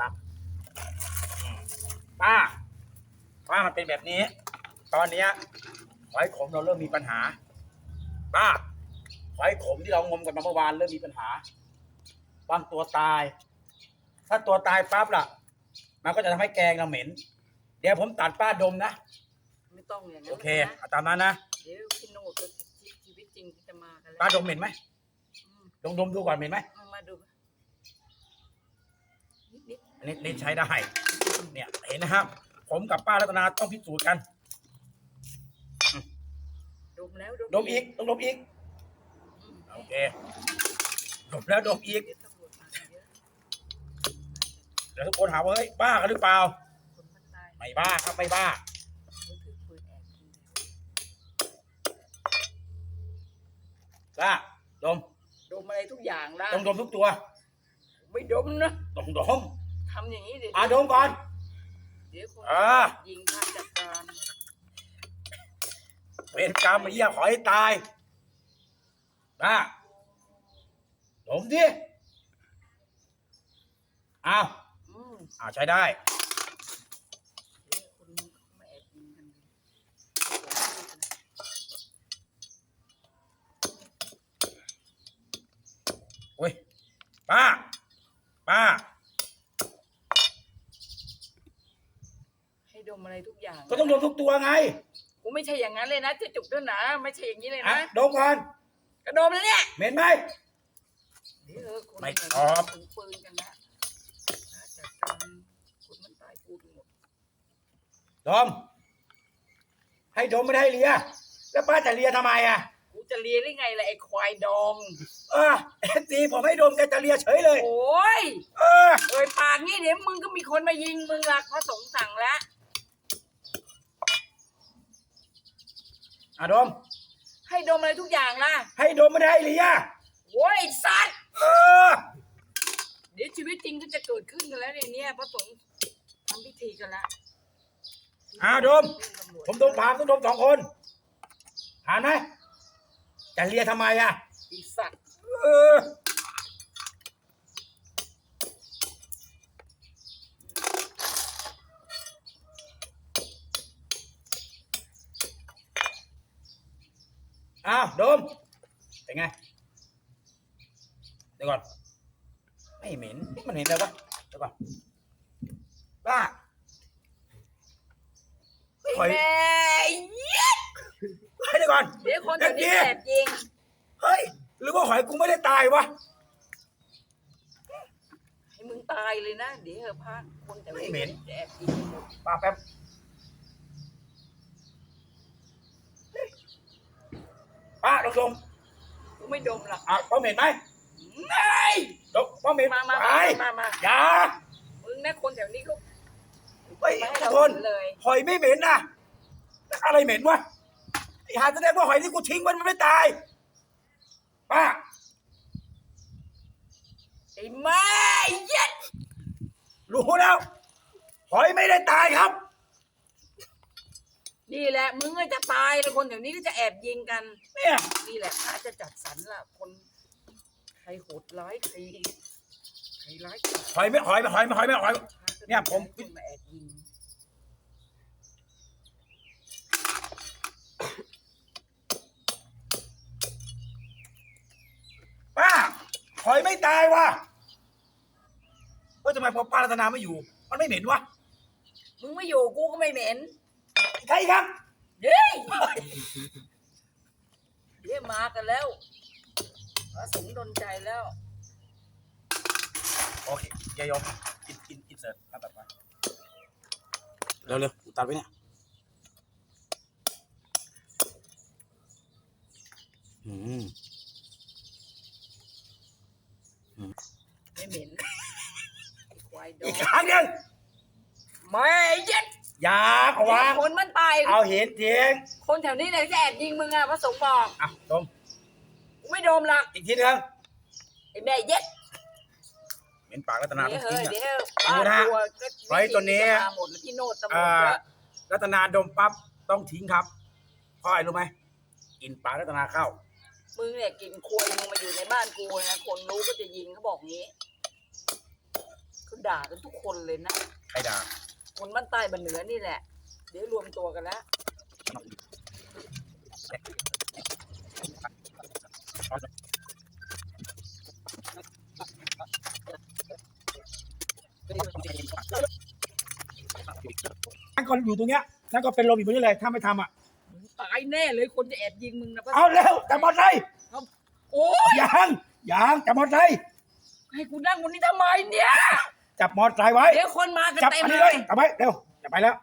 ตั้มอืมป้าป้ามันเป็นแบบนี้ ตอนเนี้ยหอยขมเราเริ่มมีปัญหา ป้าหอยขมที่เรางมกันมาเมื่อวานเริ่มมีปัญหา บางตัวตาย ถ้าตัวตายปั๊บล่ะ มันก็จะทำให้แกงเราเหม็น เดี๋ยวผมตัดป้าดมนะ ไม่ต้องอย่างนั้นโอเคนะเอาตามนั้นนะ เดี๋ยวพี่โนดก็ชีวิตจริงที่จะมากันแล้วป้าดมเหม็นไหมอืมลองดมดูก่อนเหม็นไหม เอามาดูนิด อันนี้นี่ใช้ได้ เนี่ยเห็นนะครับ ผมกับป้ารัตนาต้องพิสูจน์กันๆดมแล้วดมอีกต้องดมอีกอืมโอเค ดมแล้วดมอีกเดี๋ยวตำรวจมากันเยอะเดี๋ยวทุกคนหาว่าเฮ้ยบ้ากันหรือเปล่า คนมันตายไม่บ้าครับไม่บ้าเขาถือปืนแอบยิงกล้า ดม ดมอะไรทุกอย่างละต้องดมทุกตัว ไม่ดมนะ ต้องดม ทำอย่างนี้เดี๋ยวอ่าดมก่อน เดี๋ยวคนอ่า ยิงพาจัดการเป็นกรรมไอ้เหี้ยขอให้ตายนะดมดิอ้าวอืมอ้าวใช้ได้ เดี๋ยวคนเขามาแอบยิงกันดิโอ้ยป้า ป้า ให้ ดมอะไรทุกอย่างก็ต้องดมทุกตัวไงกูไม่ใช่อย่างนั้นเลยนะจะจุกด้วยนะไม่ใช่อย่างนี้เลยอะนะดมก่อนกระโดมแล้วเนี่ยเหม็นไหมเดี๋ยวเออคนไม่เนี่ยตอบ ถือปืนกันนะนะจัดการคนมันตายกูทั้งหมดดม ให้ดมไม่ได้ให้เลีย แล้วป้าจะเลียทำไมอะกูจะเรียนได้ไงล่ะไอ้ควายดอง เออเอฟซีผมให้ดมแกจะเลียเฉยเลย โอ้ยเออ เอ้ยปากงี้เดี๋ยวมึงก็มีคนมายิงมึงละพระสงฆ์สั่งแล้ว อะดม ให้ดมอะไรทุกอย่างล่ะให้ดมไม่ได้ให้เลียโว้ยไอ้สัตว์เออเดี๋ยวชีวิตจริงก็จะเกิดขึ้นกันแล้วเนี่ยเนี่ยพระสงฆ์ทำพิธีกันละอะดม ผมดมผ่านต้องดมสองคนผ่านไหมจะเลียทำไมอะไอีสัตว์ เออ อ้าวโดมเป็นไง เดี๋ยวก่อน ไม่เหม็น มันเห็นแล้ววะเดี๋ยวก่อนป้าไอ้แม่เหี้ยเฮ้ยเดี๋ยวก่อน เดี๋ยวคนแถวนี้เดี๋ยวแอบยิง เฮ้ย หรือว่าหอยกูไม่ได้ตายวะ ให้มึงตายเลยนะ เดี๋ยวเถอะพระคนแถวไม่นี้เหม็นจะแอบยิงหมดป้าแป๊บ ป้าลงลงกูไม่ดมหรอกอะป้าเหม็นไหมไม่ลงป้าเหม็นมามาไปมามามาอย่ามึงนะคนแถวนี้เขาเฮ้ยไม่ให้ทุกเราคนเห็นเลย หอยไม่เหม็นนะแล้วอะไรเหม็นวะไอ้หาแสดงว่าหอยที่กูทิ้งมันมันไม่ตายป้าไอ้แม่เหี้ย็ดรู้แล้ว หอยไม่ได้ตายครับ นี่แหละมึงก็จะตายแล้วคนแถวนี้ก็จะแอบยิงกันเนี่ยนี่แหละพระจะจัดสรรล่ะคนใครโหดร้ายใครใครร้ายกาจหอยไม่หอยไม่หอยไม่หอยไม่หอยเนี่ยผม คนมาแอบยิงป้าหอยไม่ตายวะเฮ้ยทำไมพอป้ารัตนาไม่อยู่ มันไม่เหม็นวะมึงไม่อยู่กูก็ไม่เหม็น ใครครับเฮ้ยเดี๋ยวมากันแล้วพระสงฆ์ดนใจแล้ว โอเคยายยมกินกินกินเสร็จแล้วตัดไปเร็วเร็วตัดไปเนี่ยอืมไม่เหม็นไอ้ควายดออีงกครั้งหนึ่งไม่เย็ด อย่าเอาวางคนมันตายเอาเห็นเทียงคนแถวนี้เนี่ยจะแอบยิงมึงอะพระสงฆ์บอกอะดมกูไม่โดมหรอกอีกทีหนึงไอ้แม่เย็ดเหม็นปากรัตนาเดี๋ต้ยอวงเฮ้ทิ้ยงอะเดี๋ยวดูนะฮะบ้าก็ไว้ตัวนี้มาหมดแล้วพี่โนดตำรวจอ่าเยอะรัตนาดมปั๊บต้องทิ้งครับเพราะอะไรรู้ไหมกินปากรัตนาเข้า มึงเนี่ยกินควยมึงมาอยู่ในบ้านกูนะคนรู้ก็จะยิงเขาบอกงี้ก็ด่ากันทุกคนเลยนะใครด่า คนบ้านใต้บ้านเหนือนี่แหละ เดี๋ยวรวมตัวกันแล้วนั่นก็อยู่ตรงเนี้ยนั่นก็เป็นลมอยู่ตรงนี้เลยถ้าไม่ทำอะมึงตายแน่เลยคนจะแอบยิงมึงนะเอาเร็วจับมอเตอร์ไซค์โอ้ยยังยังจับมอเตอร์ไซค์ให้กูนั่งบนนี้ทำไมเนี่ย จับมอเตอร์ไซค์ไว้ เดี๋ยวคนมากันจับเต็มอันนี้เลเลยย จับไว้เร็วจะไปแล้ว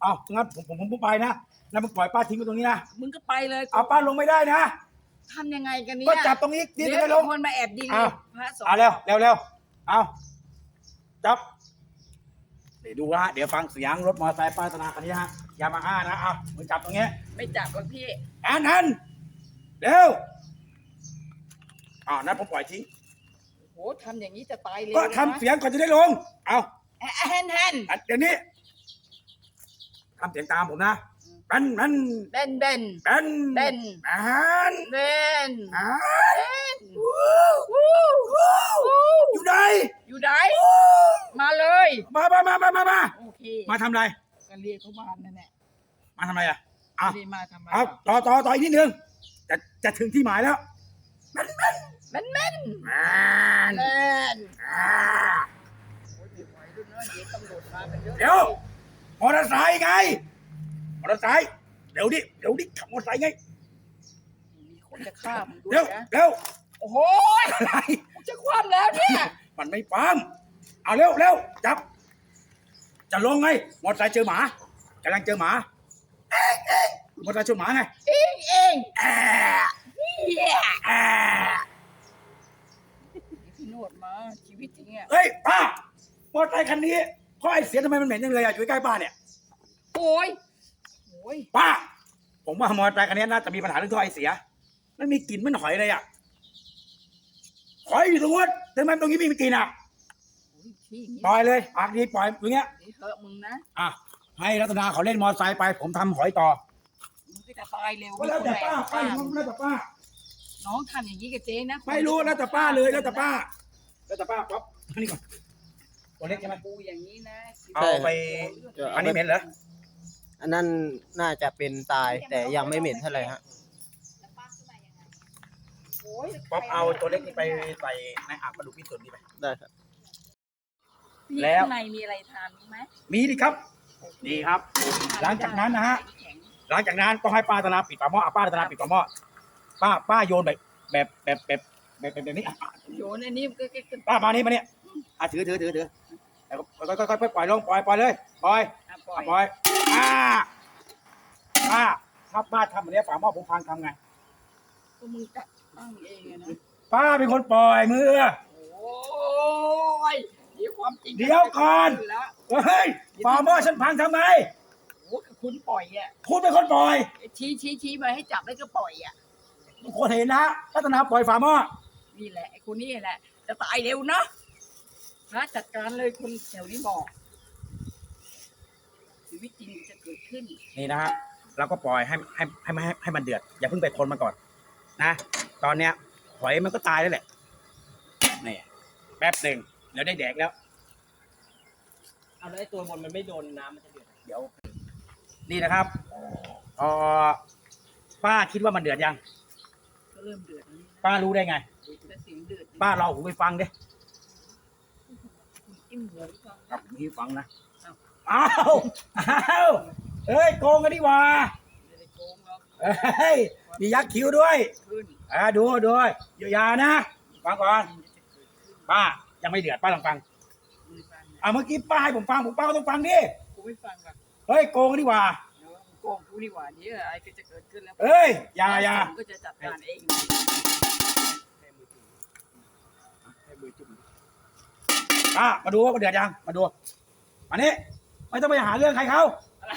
เอางั้นผมผมผมผมไปนะแล้วมึงปล่อยป้าทิ้งไว้ตรงนี้นะ มึงก็ไปเลยเอาป้าลงไม่ได้นะ ทำยังไงกันเนี่ยก็จับตรงนี้เดี๋นี่ยวจะไม่ลมีงคนมาแอบยิงอ้าว พระสงเอาฆ์เร็วเร็วเร็วเอาจับเดี๋ยวดูนะเดี๋ยวฟังเสียงรถมอเตอร์ไซค์ป้าธนาคันนี้ฮะยามาฮ่านะเอามึงจับตรงนี้ไม่จับหรอกพี่ แอนแอนเร็วอ่านั้นผมปล่อยทิ้ง โหทำอย่างนี้จะตายเร็วก็เลยนะทำเสียงก่อนจะได้ลง เอาแฮนแฮนอันเดี๋ยวนี้ทำเสียงตามผมนะแบนแบนเบนเบนแบนแบนแบนเบนแบนเบนอยู่ไหนอยู่ไหนมาเลย มามามามามามาโอเคมาทำอะไรก็เรียกเขามานั่นแหละมาทำอะไรอะเอาไม่ได้มาทำไมเอาต่อต่อต่ออีกนิดนึงจะจะถึงที่หมายแล้วแบนแบน เบนเบนแบนเบนอ่าโอ้ยไม่ไหวด้วยนะเดี๋ยวตำรวจมากันเยอะเดี๋ยวมอเตอร์ไซค์ไงมอเตอร์ไซค์เดี๋ยวดิเดี๋ยวดิขับมอเตอร์ไซค์ไงมีคนจะฆ่ามึงด้วเร็วยนะเร็วโอ้โหอะไรกูจะคว่ำแล้วเนี่ยมันไม่ปั๊มเอาเร็วเร็วจับ จะลงไงมอเตอร์ไซค์เจอหมากำลังเจอหมาเอ๊ะเอ๊ะมอเตอร์ไซค์เจอหมาไงเองเองแอะเฮียแอะ พี่โนดมาชีวิตจริงอะเฮ้ยป้ามอเตอร์ไซค์คันนี้เพราะไอ้เสียทำไมมันเหม็นจังเลยอะอยู่ใกล้ๆป้าเนี่ยโอ้ยโอ้ยป้า ผมว่ามอเตอร์ไซค์คันนี้น่าจะมีปัญหาเรื่องท่อไอเสีย มันมีกลิ่นเหมันหอยเลยอะหอยอยู่ตรงนู้นทำไมตรงนี้ไม่มีกลิ่นอะโอ้ยที่อย่างนี้ปล่อยเลยปากดีปล่อยอย่างเงี้ยเดี๋ยวเถอะมึงนะอะให้รัตนาเขาเล่นมอเตอร์ไซค์ไป ผมทำหอยต่อมึงก็จะตายเร็วก็แล้วแต่ป้าป้ามึงแล้วแต่ป้า น้องทำอย่างนี้กับเจ๊นะ ไม่รู้แล้วแต่ป้าเลยแล้วแต่ป้า แล้วแต่ป้าป๊อปอันนี้ก่อนตัวเล็กใช่ไหมกูอย่างนี้นะเอาไป อันนี้เหม็นเหรอ อันนั้นน่าจะเป็นตายแต่ยังไม่เหม็นเท่าไหร่ฮะ โอ้ยป๊อปเอาตัวเล็กนี่ไปใส่ในอ่างปลาดุกพิสุทธิ์นี่ไปได้ครับพี่แล้ว ข้างในมีอะไรทานไหมมีดิครับ นี่ครับ หลังจากนั้นนะฮะหลังจากนั้นต้องให้ป้ารัตนาปิดฝาหม้ออะป้ารัตนาปิดฝาหม้อป้าป้าโยนแบบแบบแบบแบบ แบบแบบแบบนี้อะโยนอันนี้ก็ก็ก็ป้ามานี่มาเนี่ยอะถือถือถือถือแล้วก็ค่อยๆค่อยๆปล่อยลงปล่อยปล่อยเลยปล่อยอะปล่ออะยปล่อยอ่าป้าถ้าป้าทำแบบนี้ฝาหม้อผมพังทำไงก็มึงจะตั้งเองอะนะป้าเป็นคนปล่อยมือ โอ้ยเดี๋ยวความจริงเดี๋ยวก่อน แล้วเฮ้ยฝาหม้อฉันพังทำไมโอ้คือคุณปล่อยอะคุณเป็นคนปล่อยชี้ชี้ชี้มาให้จับแล้วก็ปล่อยอะทุกคนเห็นนะรัตนาปล่อยฝาหม้อ นี่แหละไอ้คนนี้แหละ จะตายเร็วนะพระจัดการเลยคนแถวนี้บอกชีวิตจริงจะเกิดขึ้น นี่นะฮะเราก็ปล่อยให้ให้ให้ให้ให้มันเดือด อย่าเพิ่งไปคนมันก่อน นะ ตอนเนี้ยหอยมันก็ตายแล้วแหละนี่แป๊บหนึ่งเดี๋ยวได้แดกแล้ว เอาแล้วตัวบนมันไม่โดนน้ำมันจะเดือดเดี๋ยว นี่นะครับเอ่อป้าคิดว่ามันเดือดยัง ก็เริ่มเดือดแล้วนี่นะป้ารู้ได้ไงแต่ เสียงเดือดป้าเราหูไปฟังดิจิ้มหัวหรือเปล่าครับหูฟังนะอ้าวอ้าวเฮ้ยโกงกันดีกว่าไม่ได้โกงหรอกเฮ้ยมียักษ์คิ้วด้วยขึ้นอ่าดูดูอยู่อยานะฟังก่อนป้ายังไม่เดือดป้าลองฟังมึงฟังนะอ่าเมื่อกี้ป้าให้ผมฟังผมป้าก็ต้องฟังดิกูไม่ฟังหรอกเฮ้ยโกงกันดีกว่า เดี๋ยวมึงโกงกูดีกว่าเดี๋ยวอะไรก็จะเกิดขึ้นแล้วเอ้ยอย่าอย่า ผมก็จะจัดการเอง ป้ามาดูว่ามันเดือดยัง มาดูมานี่ไม่ต้องไปหาเรื่องใครเขาอะไร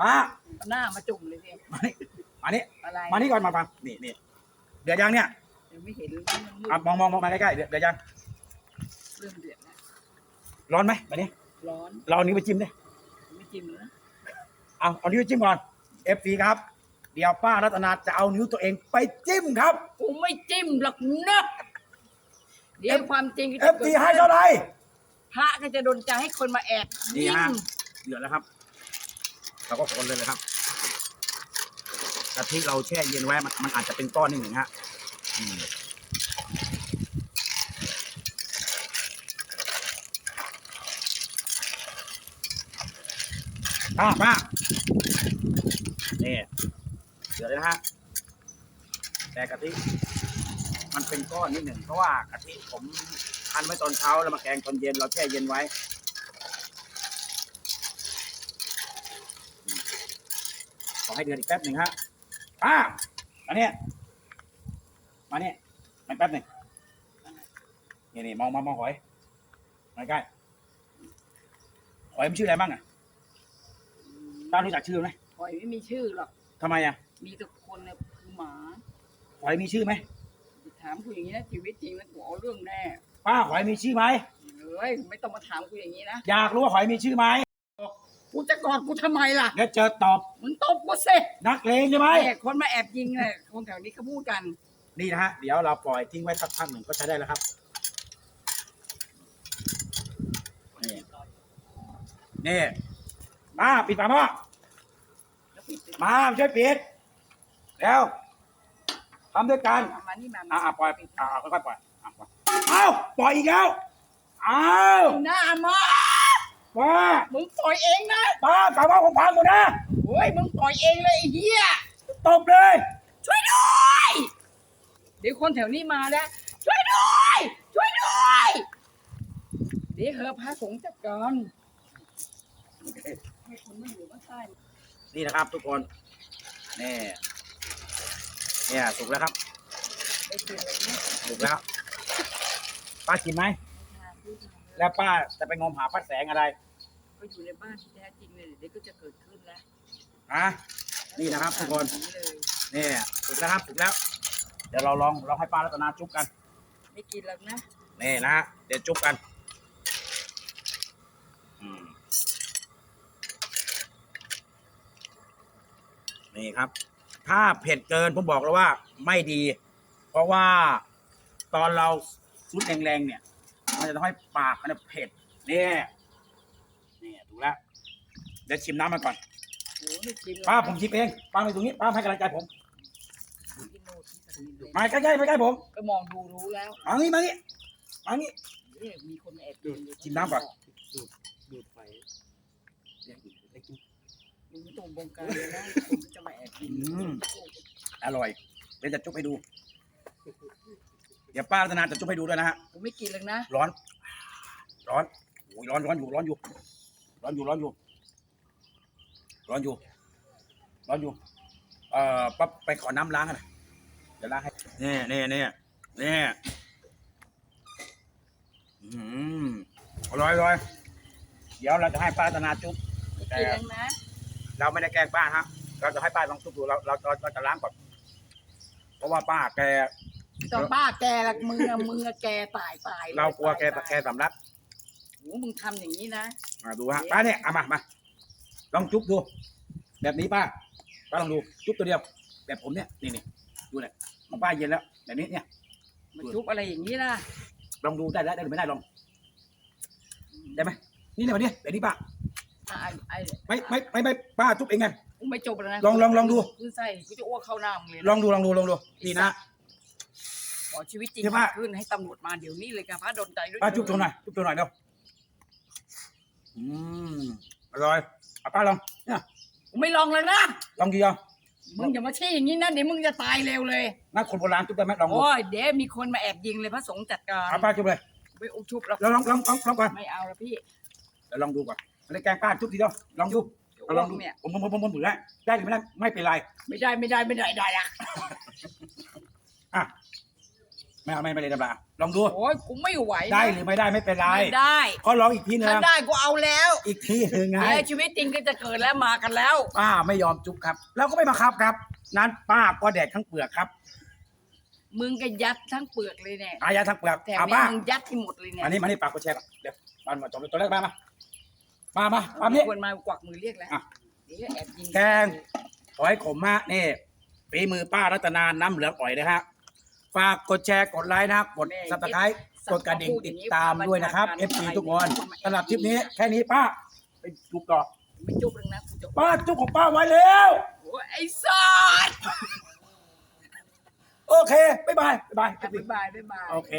ป้าเอาหน้ามาจุ่มเลยสิมานี่มานี่อะไรมานี่ก่อนมาฟังนี่นี่เดือดยังเนี่ยเดี๋ยวไม่เห็นเลยมันมืดอะมองมองมองมาใกล้ๆเดือดเดือดยังเริ่มเดือดแล้วร้อนไหมมานี่ร้อนเราเอานิ้วไปจิ้มดิไม่จิ้มแล้วนะเอาเอานิ้วไปจิ้มก่อนเอฟซีครับ เดี๋ยวป้ารัตนาจะเอานิ้วตัวเองไปจิ้มครับ กูไม่จิ้มหรอกนะเดี๋ยวความจริงก็เอจะฟกิดซีขึ้น ให้เท่าไหร่ พระก็จะดนใจให้คนมาแอบนี่ยิงฮะ เดือดแล้วครับเราก็คนเลยนะครับกะทิเราแช่เย็นไว้มันมันอาจจะเป็นก้อนนิดหนึ่งฮะอืมป้าป้านี่เดือดเลยนะฮะแต่กะทิ มันเป็นก้อนนิดหนึ่งเพราะว่ากะทิผมคั้นไว้ตอนเช้าแล้วมาแกงตอนเย็นเราแช่เย็นไว้ขอให้เดือนอีกแป๊บหนึ่งฮะป้ามาเนี่ยมาเนี่ยมาแป๊บหนึ่งนี่นี่มองมองมองหอยมาใกล้หอยมันชื่ออะไรบ้างอะป้ารู้จักชื่อไหมหอยไม่มีชื่อหรอกทำไมอะ มีแต่คนเนี่ยคือหมาหอยมีชื่อไหมถามกูอย่างนี้นะชีวิตจริงมันกูเอาเรื่องแน่ป้าหอยมีชื่อไหมเฮ้ยไม่ต้องมาถามกูอย่างนี้นะอยากรู้ว่าหอยมีชื่อไหมกูจะกอดกูทำไมล่ะเดี๋ยวเจอตอบมึงตบกูสินักเลงใช่ไหมแอบคนมาแอบยิงเลยคนแถวนี้เขาพูดกัน นี่นะฮะเดี๋ยวเราปล่อยทิ้งไว้สักพักหนึ่งก็ใช้ได้แล้วครับนี่นี่มาปิดฝาหม้อแล้วปิดปิดมาช่วยปิดแล้ว ทำด้วยกันมามานี่มาอ่าปล่อยอ่าค่อยๆปล่อยอะปล่อยเอ้าปล่อยอีกแล้วอ้าวหน้ามาป้ามึงปล่อยเองนะป้าฝาหม้อของพังหมดนะโอ้ยมึงปล่อยเองเลยไอ้เหี้ยตบเลย ช่วยด้วยเดี๋ยวคนแถวนี้มาแล้วช่วยด้วย ช่วยด้วยเดี๋ยวเหอะพระสงฆ์จัดการให้คนมาอยู่บ้านใต้นี่นะครับทุกคนนี่ เนี่ยสุกแล้วครับได้กินเลยนะสุกแล้วป้ากินไหมแล้วป้าจะไปงมหาพระแสงอะไรก็อยู่ในบ้านที่แท้จริงเลยเดี๋ยวก็จะเกิดขึ้นแล้วฮะนี่นะครับทุกคนอย่างเลยนี่สุกแล้วครับสุกแล้ว เดี๋ยวเราลองเราให้ป้ารัตนาจุ๊บกัน ไม่กินแล้วนะนี่นะฮะเดี๋ยวจุ๊บกันอืมนี่ครับ ถ้าเผ็ดเกินผมบอกแล้วว่าไม่ดี เพราะว่าตอนเราซุดแรงๆเนี่ย มันจะทำให้ปากมันเผ็ดนี่นี่ถูกแล้วเดี๋ยวชิมน้ำมันก่อน โอ้ไม่กินแล้วป้าผมชิมเองป้าไปตรงนี้ ป้าให้กำลังใจผมกินโน่นที่สักนิดเลยมาใกล้ๆมาใกล้ผมก็มองดูรู้แล้วมางี้มางี้มางี้เอ๊ะมีคนแอบยิงอยู่ชิมน้ำก่อน ดูดไฟ มึงไม่ต้องบงการเลยนะคนก็จะมาแอบยิงอืมอร่อยเดี๋ยวจะจุ๊บให้ดู เดี๋ยวป้ารัตนาจะจุ๊บให้ดูด้วยนะฮะกูไม่กินเลยนะร้อน ร้อนโอ้ยร้อนร้อนอยู่ร้อนอยู่ ร้อนอยู่ร้อนอยู่ ร้อนอยู่ ร้อนอยู่ เอ่อปั๊บไปขอน้ำล้างกันหน่อยเดี๋ยวล้างให้นี่นี่นี่นี่อืมอร่อยอร่อยเดี๋ยวเราจะให้ป้ารัตนาจุ๊บไม่กินเลยนะ เราไม่ได้แกล้งป้าฮะ เราจะให้ป้าลองจุ๊บดูเราเราเราเราจะล้างก่อน เพราะว่าป้าแกต้องบ้าแกละมึงอะมึงอะแกตายตายยเรากลัวแกตายแกสำลักโอ้มึงทำอย่างนี้นะมาดูฮะป้าเนี่ยเอามามาลองจุ๊บดู แบบนี้ป้าป้าลองดูจุ๊บตัวเดียว แบบผมเนี่ยนี่นี่ดูเนี่ยของป้าเย็นแล้วแบบนี้เนี่ยมันจุบอะไรอย่างนี้นะลองดูได้แล้วได้หรือไม่ได้ลองได้ไหมนี่เนี่ยแบบนี้แบบนี้ป้า อะไอ้ไอ้ไม่ไม่ไม่ไม่ป้าจุ๊บเองไง กูไม่จบแล้วนะลองลองลองดูคือใส่กูจะอ้วกเข้าหน้ามึงเลยลนะองดูลองดูลองดูนี่นะ ขอชีวิตจริงใช่ปะขึ้นให้ตำรวจมาเดี๋ยวนี้เลยค่ะพระดนใจด้วยป้าจุ๊บตัวหน่อยจุ๊บตัวหน่อยเร็วอืมอร่อยเอาป้าลองเนี่ยกูไม่ลองเลยนะลองดีอะมึงอย่ามาชี้อย่างนี้นะเดี๋ยวมึงจะตายเร็วเลยน่าคนโบราณจุ๊บได้ไหมลองดูโอ้ยเดี๋ยวมีคนมาแอบยิงเลยพระสงฆ์จัดการเอาป้าจุ๊บเลยไปอุ้มชุบแล้วแล้วลองลองลองลองก่อนไม่เอาแล้วพี่เดี๋ยวลองดูก่อน ไม่ได้แกล้งป้าจุ๊บทีเดียวลองดูเดี๋ยวเอาลองดูเนี่ย ผมผมผมผมผมถือได้ได้หรือไม่ได้ไม่เป็นไรไม่ได้ไม่ได้ไม่ได้ได้ละอะไม่เอาไม่ไม่เลยดับละลองดู โอ้ยกูไม่ไหวนะได้หรือไม่ได้ไม่เป็นไรไม่ได้ก็ลองอีกทีหนึงถ้าได้กูเอาแล้วอีกทีหนึ่งไงเดี๋ยวชีวิตจริงก็จะเกิดแล้วมากันแล้ว ป้าไม่ยอมจุ๊บครับเราก็ไม่บังคับครับ นั้นป้าก็แดกทั้งเปลือกครับมึงก็ยัดทั้งเปลือกเลยเนี่ยอายาทั้งเปลือกแต่เอานี้ป้ามึงยัดที่หมดเลยเนี่ยอันนี้มานี่ปากกดแชร์ก่อนเดี๋ยวป้ามาจบเลยตัวแรกป้ามา ป้ามาป้านี่ควรมากวักมือเรียกแล้วอะ เดี๋ยวแอบยิงแกงขอให้ขมมากนี่ฝีมือป้ารัตนาน้ำเหลืองอ่อยนะฮะฝากกดแชร์กดไลค์นะกดซับสไครต์กดกระดิ่งติดตามด้วยนะครับ FC ทุกคนสำหรับคลิปนี้แค่นี้ป้าไปจุกต่อไม่จุกเลยนะกูจะป้าจุกของป้าไว้แล้ว โอ้ยไอ้สัสโอเค บ๊ายบาย บ๊ายบาย บ๊ายบายบ๊ายบาย โอเค